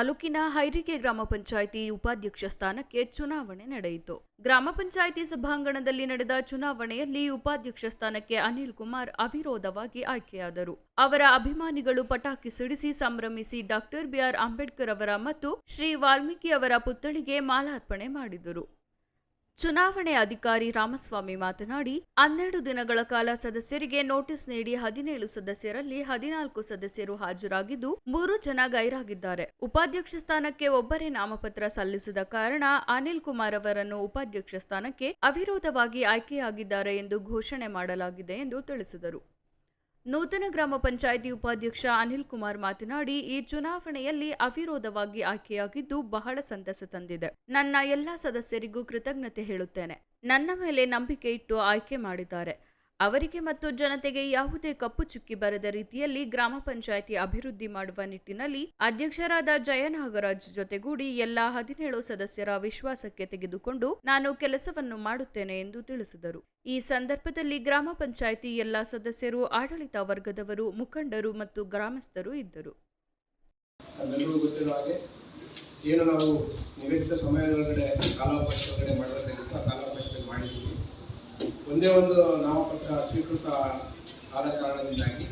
ತಾಲೂಕಿನ ಹೈರಿಗೆ ಗ್ರಾಮ ಪಂಚಾಯಿತಿ ಉಪಾಧ್ಯಕ್ಷ ಸ್ಥಾನಕ್ಕೆ ಚುನಾವಣೆ ನಡೆಯಿತು. ಗ್ರಾಮ ಪಂಚಾಯಿತಿ ಸಭಾಂಗಣದಲ್ಲಿ ನಡೆದ ಚುನಾವಣೆಯಲ್ಲಿ ಉಪಾಧ್ಯಕ್ಷ ಸ್ಥಾನಕ್ಕೆ ಅನಿಲ್ ಕುಮಾರ್ ಅವಿರೋಧವಾಗಿ ಆಯ್ಕೆಯಾದರು. ಅವರ ಅಭಿಮಾನಿಗಳು ಪಟಾಕಿ ಸಿಡಿಸಿ ಸಂಭ್ರಮಿಸಿ ಡಾಕ್ಟರ್ ಬಿಆರ್ ಅಂಬೇಡ್ಕರ್ ಅವರ ಮತ್ತು ಶ್ರೀ ವಾಲ್ಮೀಕಿ ಅವರ ಪುತ್ಥಳಿಗೆ ಮಾಲಾರ್ಪಣೆ ಮಾಡಿದರು. ಚುನಾವಣೆ ಅಧಿಕಾರಿ ರಾಮಸ್ವಾಮಿ ಮಾತನಾಡಿ, ಹನ್ನೆರಡು ದಿನಗಳ ಕಾಲ ಸದಸ್ಯರಿಗೆ ನೋಟಿಸ್ ನೀಡಿ ಹದಿನೇಳು ಸದಸ್ಯರಲ್ಲಿ ಹದಿನಾಲ್ಕು ಸದಸ್ಯರು ಹಾಜರಾಗಿದ್ದು, ಮೂರು ಜನ ಗೈರಾಗಿದ್ದಾರೆ. ಉಪಾಧ್ಯಕ್ಷ ಸ್ಥಾನಕ್ಕೆ ಒಬ್ಬರೇ ನಾಮಪತ್ರ ಸಲ್ಲಿಸಿದ ಕಾರಣ ಅನಿಲ್ ಕುಮಾರ್ ಅವರನ್ನು ಉಪಾಧ್ಯಕ್ಷ ಸ್ಥಾನಕ್ಕೆ ಅವಿರೋಧವಾಗಿ ಆಯ್ಕೆಯಾಗಿದ್ದಾರೆ ಎಂದು ಘೋಷಣೆ ಮಾಡಲಾಗಿದೆ ಎಂದು ತಿಳಿಸಿದರು. ನೂತನ ಗ್ರಾಮ ಪಂಚಾಯಿತಿ ಉಪಾಧ್ಯಕ್ಷ ಅನಿಲ್ ಕುಮಾರ್ ಮಾತನಾಡಿ, ಈ ಚುನಾವಣೆಯಲ್ಲಿ ಅವಿರೋಧವಾಗಿ ಆಯ್ಕೆಯಾಗಿದ್ದು ಬಹಳ ಸಂತಸ ತಂದಿದೆ. ನನ್ನ ಎಲ್ಲ ಸದಸ್ಯರಿಗೂ ಕೃತಜ್ಞತೆ ಹೇಳುತ್ತೇನೆ. ನನ್ನ ಮೇಲೆ ನಂಬಿಕೆ ಇಟ್ಟು ಆಯ್ಕೆ ಮಾಡಿದ್ದಾರೆ. ಅವರಿಗೆ ಮತ್ತು ಜನತೆಗೆ ಯಾವುದೇ ಕಪ್ಪು ಚುಕ್ಕಿ ಬರದ ರೀತಿಯಲ್ಲಿ ಗ್ರಾಮ ಪಂಚಾಯಿತಿ ಅಭಿವೃದ್ಧಿ ಮಾಡುವ ನಿಟ್ಟಿನಲ್ಲಿ ಅಧ್ಯಕ್ಷರಾದ ಜಯನಾಗರಾಜ್ ಜೊತೆಗೂಡಿ ಎಲ್ಲಾ ಹದಿನೇಳು ಸದಸ್ಯರ ವಿಶ್ವಾಸಕ್ಕೆ ತೆಗೆದುಕೊಂಡು ನಾನು ಕೆಲಸವನ್ನು ಮಾಡುತ್ತೇನೆ ಎಂದು ತಿಳಿಸಿದರು. ಈ ಸಂದರ್ಭದಲ್ಲಿ ಗ್ರಾಮ ಪಂಚಾಯಿತಿ ಎಲ್ಲಾ ಸದಸ್ಯರು, ಆಡಳಿತ ವರ್ಗದವರು, ಮುಖಂಡರು ಮತ್ತು ಗ್ರಾಮಸ್ಥರು ಇದ್ದರು. ಏನು ನಾವು ನಿಗದಿತ ಸಮಯದೊಳಗಡೆ ಮಾಡಿದ್ದೀವಿ ಒಂದೇ ಒಂದು ನಾಮಪತ್ರ ಸ್ವೀಕೃತ ಆದ ಕಾರಣದಿಂದಾಗಿ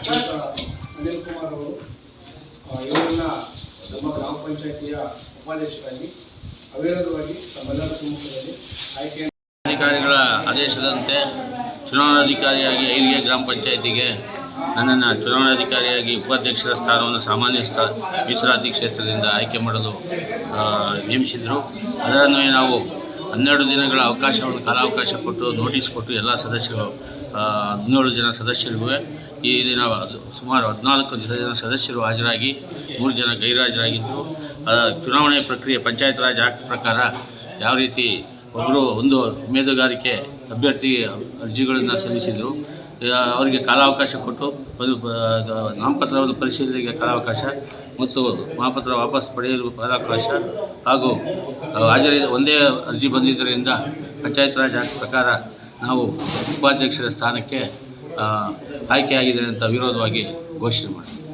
ಶ್ರೀಯುತ ಅನಿಲ್ ಕುಮಾರ್ ಅವರು ಇವರನ್ನ ನಮ್ಮ ಗ್ರಾಮ ಪಂಚಾಯಿತಿಯ ಉಪಾಧ್ಯಕ್ಷರಾಗಿ ಅವಿರೋಧವಾಗಿ ತಮ್ಮೆಲ್ಲರ ಸಮ್ಮುಖದಲ್ಲಿ ಆಯ್ಕೆ ಅಧಿಕಾರಿಗಳ ಆದೇಶದಂತೆ ಚುನಾವಣಾಧಿಕಾರಿಯಾಗಿ ಐರಿಗೆ ಗ್ರಾಮ ಪಂಚಾಯತಿಗೆ ನನ್ನನ್ನು ಚುನಾವಣಾಧಿಕಾರಿಯಾಗಿ ಉಪಾಧ್ಯಕ್ಷರ ಸ್ಥಾನವನ್ನು ಸಾಮಾನ್ಯ ಸ್ಥಾ ಮೀಸಲಾತಿ ಕ್ಷೇತ್ರದಿಂದ ಆಯ್ಕೆ ಮಾಡಲು ನೇಮಿಸಿದರು. ಅದರನ್ವಯ ನಾವು ಹನ್ನೆರಡು ದಿನಗಳ ಅವಕಾಶವನ್ನು ಕಾಲಾವಕಾಶ ಕೊಟ್ಟು ನೋಟಿಸ್ ಕೊಟ್ಟು ಎಲ್ಲ ಸದಸ್ಯರು ಹದಿನೇಳು ಜನ ಸದಸ್ಯರಿಗೂ ಈ ದಿನ ಸುಮಾರು ಹದಿನಾಲ್ಕು ಜನ ಸದಸ್ಯರು ಹಾಜರಾಗಿ, ಮೂರು ಜನ ಗೈರಾಜರಾಗಿದ್ದರು ಚುನಾವಣೆ ಪ್ರಕ್ರಿಯೆ ಪಂಚಾಯತ್ ರಾಜ್ ಆಕ್ಟ್ ಪ್ರಕಾರ ಯಾವ ರೀತಿ ಒಬ್ಬರು ಒಂದು ಉಮೇದುಗಾರಿಕೆ ಅಭ್ಯರ್ಥಿ ಅರ್ಜಿಗಳನ್ನು ಸಲ್ಲಿಸಿದರು ಅವರಿಗೆ ಕಾಲಾವಕಾಶ ಕೊಟ್ಟು ನಾಮಪತ್ರವನ್ನು ಪರಿಶೀಲನೆಗೆ ಕಾಲಾವಕಾಶ ಮತ್ತು ನಾಮಪತ್ರ ವಾಪಸ್ ಪಡೆಯಲು ಕಾಲಾವಕಾಶ ಹಾಗೂ ಹಾಜರಿ, ಒಂದೇ ಅರ್ಜಿ ಬಂದಿದ್ದರಿಂದ ಪಂಚಾಯತ್ ರಾಜ್ ಪ್ರಕಾರ ನಾವು ಉಪಾಧ್ಯಕ್ಷರ ಸ್ಥಾನಕ್ಕೆ ಆಯ್ಕೆಯಾಗಿದೆ ಅಂತ ವಿರೋಧವಾಗಿ ಘೋಷಣೆ ಮಾಡಿದ್ವಿ.